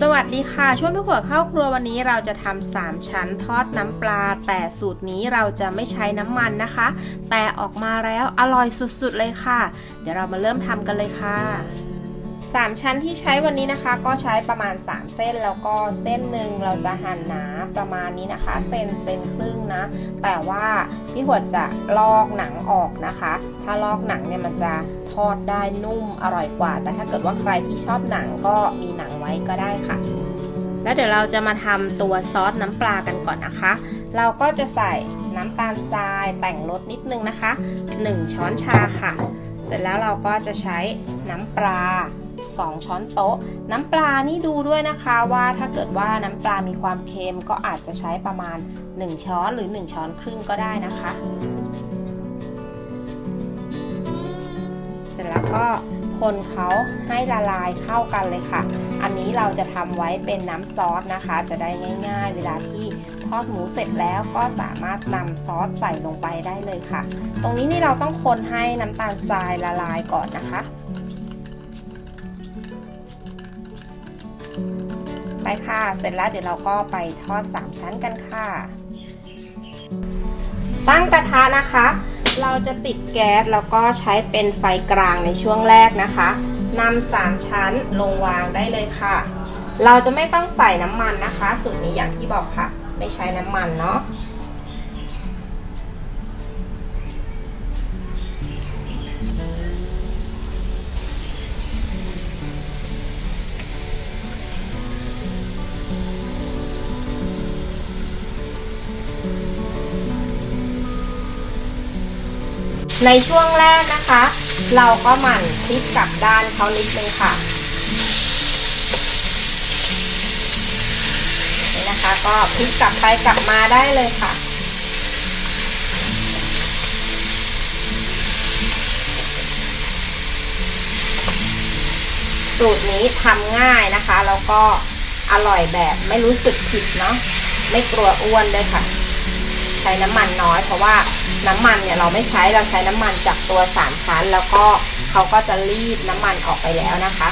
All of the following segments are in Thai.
สวัสดีค่ะ ช่วยพี่ขวดเข้าครัววันนี้เราจะทำสามชั้นทอดน้ำปลา แต่สูตรนี้เราจะไม่ใช้น้ำมันนะคะ แต่ออกมาแล้วอร่อยสุดๆเลยค่ะ เดี๋ยวเรามาเริ่มทำกันเลยค่ะ สามชั้นที่ใช้วันนี้นะคะ ก็ใช้ประมาณ 3 เส้นแล้วก็เส้นหนึ่งเราจะหั่นหนาประมาณนี้นะคะเซนเซนครึ่งนะ แต่ว่าพี่ขวจะลอกหนังออกนะคะ ถ้าลอกหนังเนี่ยมันจะทอดได้นุ่มอร่อยกว่า แต่ถ้าเกิดว่าใครที่ชอบหนังก็มีหนังไว้ก็ได้ค่ะ แล้วเดี๋ยวเราจะมาทำตัวซอสน้ำปลากันก่อนนะคะ เราก็จะใส่น้ำตาลทรายแต่งรสนิดนึงนะคะ 1 ช้อนชาค่ะ เสร็จแล้วเราก็จะใช้น้ำปลา 2 ช้อนโต๊ะ น้ำปลานี่ดูด้วยนะคะว่าถ้าเกิดว่าน้ำปลามีความเค็มก็อาจจะใช้ประมาณ 1 ช้อนหรือ 1 ช้อนครึ่งก็ได้นะคะ เสร็จแล้วก็คนเขาให้ละลายเข้ากันเลยค่ะ อันนี้เราจะทำไว้เป็นน้ำซอสนะคะ จะได้ง่าย ๆ เวลาที่ทอดหมูเสร็จแล้วก็สามารถนำซอสใส่ลงไปได้เลยค่ะ ตรงนี้นี่เราต้องคนให้น้ำตาลทรายละลายก่อนนะคะ ไปค่ะ เสร็จแล้วเดี๋ยวเราก็ไปทอด 3 ชั้นกันค่ะ ตั้งกระทะนะคะ เราจะติดแก๊สแล้วก็ใช้เป็นไฟกลางในช่วงแรกนะคะนำสามชั้นลงวางได้เลยค่ะ เราจะไม่ต้องใส่น้ำมันนะคะ สูตรนี้อย่างที่บอกค่ะ ไม่ใช้น้ำมันเนาะ ในช่วงแรกนะคะ เราก็หมั่นพลิกกลับด้านเขานิดนึงค่ะนี่นะคะ ก็พลิกกลับไปกลับมาได้เลยค่ะสูตรนี้ทำง่ายนะคะ แล้วก็อร่อยแบบไม่รู้สึกผิดเนาะไม่กลัวอ้วนด้วยค่ะ ใช้น้ำมันน้อยเพราะว่า น้ำมันเนี่ยเราไม่ใช้เราใช้น้ำมันจากตัวสามชั้น แล้วก็เขาก็จะรีดน้ำมันออกไปแล้วนะคะ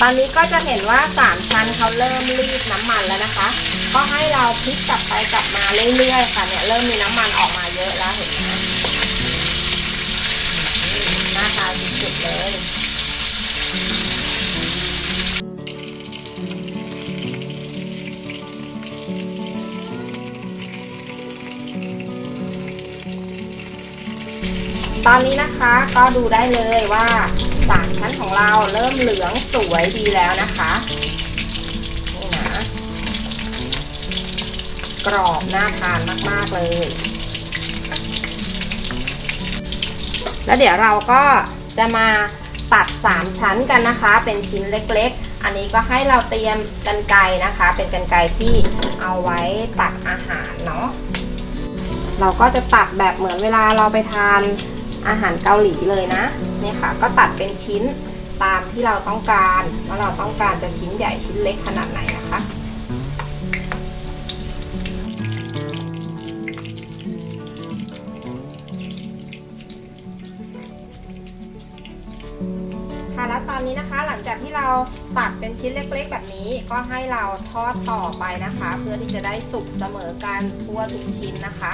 ตอนนี้ก็จะเห็นว่าสามชั้นเขาเริ่มรีดน้ำมันแล้วนะคะ ก็ให้เราพลิกกลับไปกลับมาเรื่อยๆค่ะเนี่ยเริ่มมีน้ำมันออกมาเยอะแล้วเห็นไหมน่าทานสุดๆเลยตอนนี้นะคะก็ดูได้เลยว่า สามชั้นของเราเริ่มเหลืองสวยดีแล้วนะคะนี่นะกรอบน่าทานมาก ๆ เลย แล้วเดี๋ยวเราก็จะมาตัด 3 ชั้นกันนะคะ เป็นชิ้นเล็กๆ อันนี้ก็ให้เราเตรียมกันไกนะคะ เป็นกันไกที่เอาไว้ตัดอาหารเนาะเราก็จะตัดแบบเหมือนเวลาเราไปทาน อาหารเกาหลีเลยนะนี่ค่ะ ก็ตัดเป็นชิ้นตามที่เราต้องการว่าเราต้องการจะชิ้นใหญ่ชิ้นเล็กขนาดไหนนะคะค่ะแล้วตอนนี้นะคะหลังจากที่เราตัดเป็นชิ้นเล็กๆ แบบนี้ ก็ให้เราทอดต่อไปนะคะ เพื่อที่จะได้สุกเสมอกันทั่วทุกชิ้นนะคะ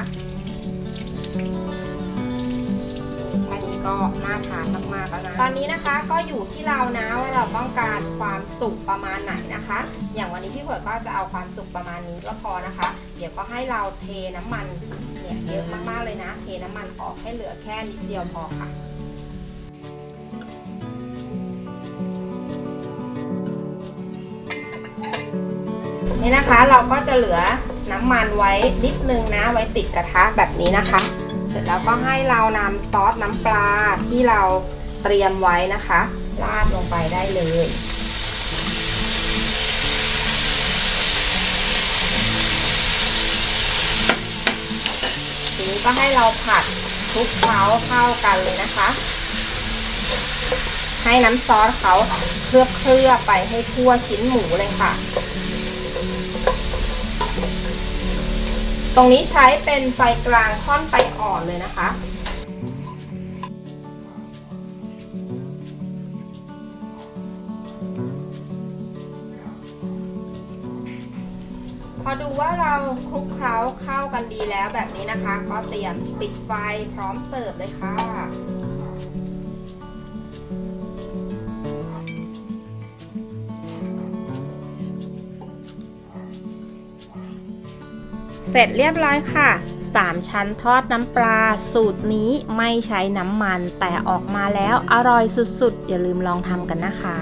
ก็น่าทานมากๆแล้วนะ ตอนนี้นะคะก็อยู่ที่เรานะว่าเราต้องการความสุกประมาณไหนนะคะ อย่างวันนี้พี่เผยก็จะเอาความสุกประมาณนี้ก็พอนะคะ เดี๋ยวก็ให้เราเทน้ำมันเนี่ยเยอะมากๆเลยนะ เทน้ำมันออกให้เหลือแค่นิดเดียวพอค่ะนี่นะคะเราก็จะเหลือน้ำมันไว้นิดนึงนะ ไว้ติดกระทะแบบนี้นะคะ เสร็จแล้วก็ให้เรานำซอสน้ำปลาที่เราเตรียมไว้นะคะราดลงไปได้เลยทีนี้ก็ให้เราผัดคลุกเคล้าเข้ากันเลยนะคะ ให้น้ำซอสเขาเคลือบเคลือบๆไปให้ทั่วชิ้นหมูเลยค่ะ ตรงนี้ใช้เป็นไฟกลางค่อนไฟอ่อนเลยนะคะ พอดูว่าเราคลุกเคล้าเข้ากันดีแล้วแบบนี้นะคะ ก็เตรียมปิดไฟพร้อมเสิร์ฟเลยค่ะ เสร็จเรียบร้อยค่ะ 3 ชั้นทอดน้ำปลา สูตรนี้ไม่ใช้น้ำมันแต่ออกมาแล้วอร่อยสุดๆ อย่าลืมลองทำกันนะคะ